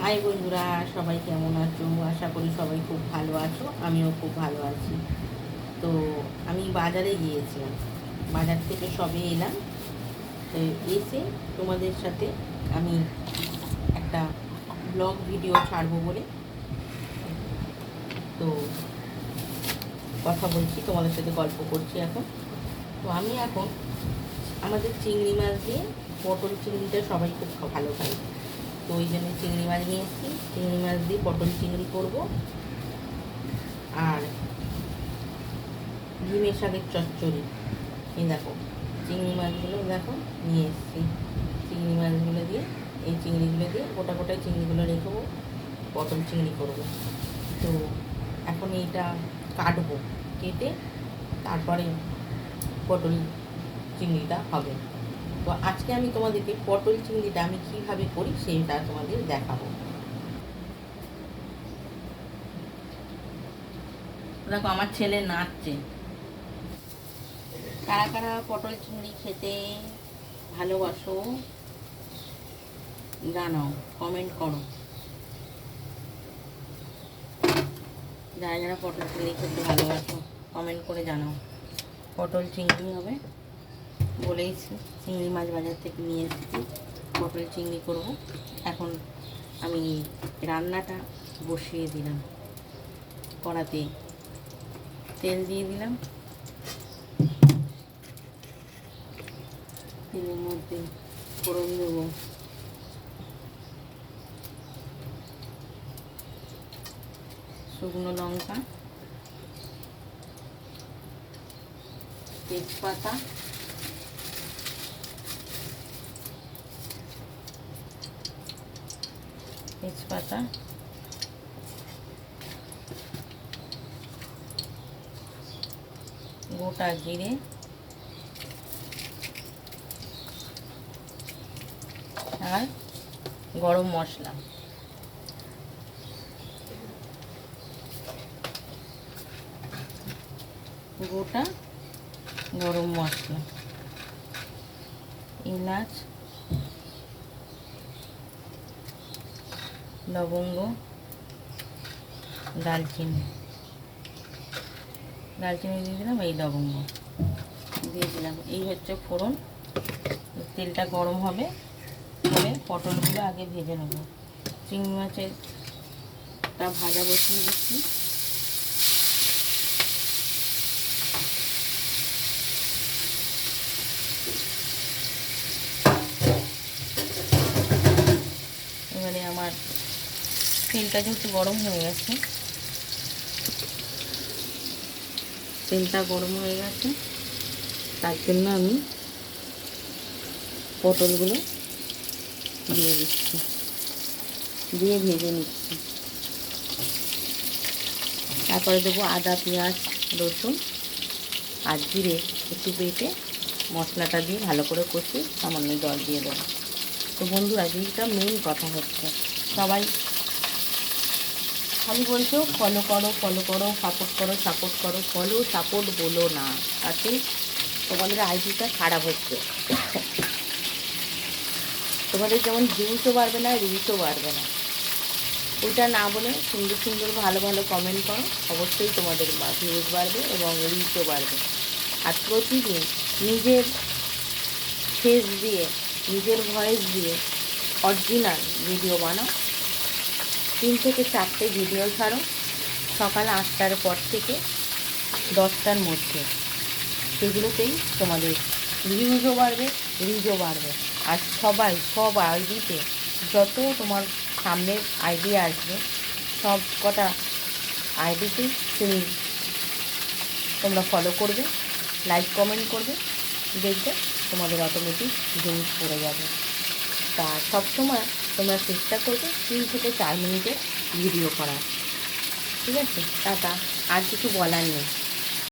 High বন্ধুরা, সবাই কেমন আছো? আশা করি সবাই খুব ভালো আছো, আমিও খুব ভালো আছি। তো আমি বাজারে গিয়েছিলাম, বাজার থেকে সবে এলাম। তো এসে তোমাদের সাথে আমি একটা ব্লগ ভিডিও ছাড়বো বলে। তো কথা বলছি, তোমাদের সাথে গল্প করছি এখন। তো আমি এখন আমাদের চিংড়ি মাছ দিয়ে পটল চিংড়িটা সবাই খুব ভালো খায়। তো ওই জন্য চিংড়ি মাছ নিয়ে এসেছি। চিংড়ি মাছ দিয়ে পটল চিংড়ি করব। আর ডিমের শাকের চচ্চড়ি। এই দেখো, চিংড়ি মাছগুলো দেখো নিয়ে এসেছি। চিংড়ি মাছগুলো দিয়ে, এই চিংড়িগুলো দিয়ে গোটা গোটা চিংড়িগুলো রেখেবো পটল চিংড়ি করব। তো এখন এইটা কাটবো, কেটে তারপরে পটল চিংড়িটা হবে। তো আজকে আমি তোমাদেরকে পটল চিংড়িটা আমি কীভাবে করি সেইটা তোমাদের দেখাবো। দেখো, আমার ছেলে নাচছে। কারা কারা পটল চিংড়ি খেতে ভালোবাসো, জানাও কমেন্ট করো। যারা যারা পটল চিংড়ি খেতে ভালোবাসো কমেন্ট করে জানাও। পটল চিংড়ি হবে। বলেইছি চিংড়ি মাছ বাজার থেকে নিয়ে এসেছি। পটল চিংড়ি করব। এখন আমি রান্নাটা বসিয়ে দিলাম। কড়াতে তেল দিয়ে দিলাম। তেলের মধ্যে ফোড়ন দেবো। শুকনো লঙ্কা, তেজপাতা তেজপাতা। গোটা জিরে। আর গরম মশলা। গোটা গরম মশলা। এলাচ। লবঙ্গ দালচিনি দালচিনি দিয়ে দিলাম এই লবঙ্গ। দিয়ে দিলাম। এই হচ্ছে ফোড়ন। তেলটা গরম হবে। তবে পটলগুলো আগে ভেজে নেব। চিংড়ি মাছের তা ভাজা বসিয়ে দিচ্ছি এবারে আমার তেলটা যেহেতু গরম হয়ে গেছে। তেলটা গরম হয়ে গেছে। তার জন্য আমি পটলগুলো দিয়ে দিচ্ছি। দিয়ে ভেজে নিচ্ছি। তারপরে দেবো আদা, পেঁয়াজ, রসুন আর জিরে একটু বেটে মশলাটা দিয়ে ভালো করে কষি সামান্য জল দিয়ে দেবো। তো বন্ধুরা, যেটা মেন কথা হচ্ছে, সবাই খালি বলছো ফলো করো ফলো করো সাপোর্ট করো সাপোর্ট করো ফলো সাপোর্ট বলো না। তাতে তোমাদের আইডিটা খারাপ হচ্ছে। তোমাদের যেমন ভিউসও বাড়বে না রিচও বাড়বে না। ওইটা না বলে সুন্দর সুন্দর ভালো ভালো কমেন্ট করো, অবশ্যই তোমাদের ভিউজ বাড়বে এবং রিচও বাড়বে। আর প্রতিদিন নিজের ফেস দিয়ে, নিজের ভয়েস দিয়ে অরিজিনাল ভিডিও বানাও। তিন থেকে চারটে ভিডিও ছাড়ো। সকাল আটটার পর থেকে দশটার মধ্যে। সেগুলোতেই তোমাদের ভিউজও বাড়বে রিজও বাড়বে। আর সবাই, সব আইডিতে যত তোমার সামনের আইডি আসবে, সব কটা আইডিতেই তুমি তোমরা ফলো করবে লাইক কমেন্ট করবে, দেখবে তোমাদের অটোমেটিক ভিউজ পড়ে যাবে। তা সবসময় তোমরা চেষ্টা করবে তিন থেকে চার মিনিটের ভিডিও করার। ঠিক আছে? টাটা। আর কিছু বলার নেই।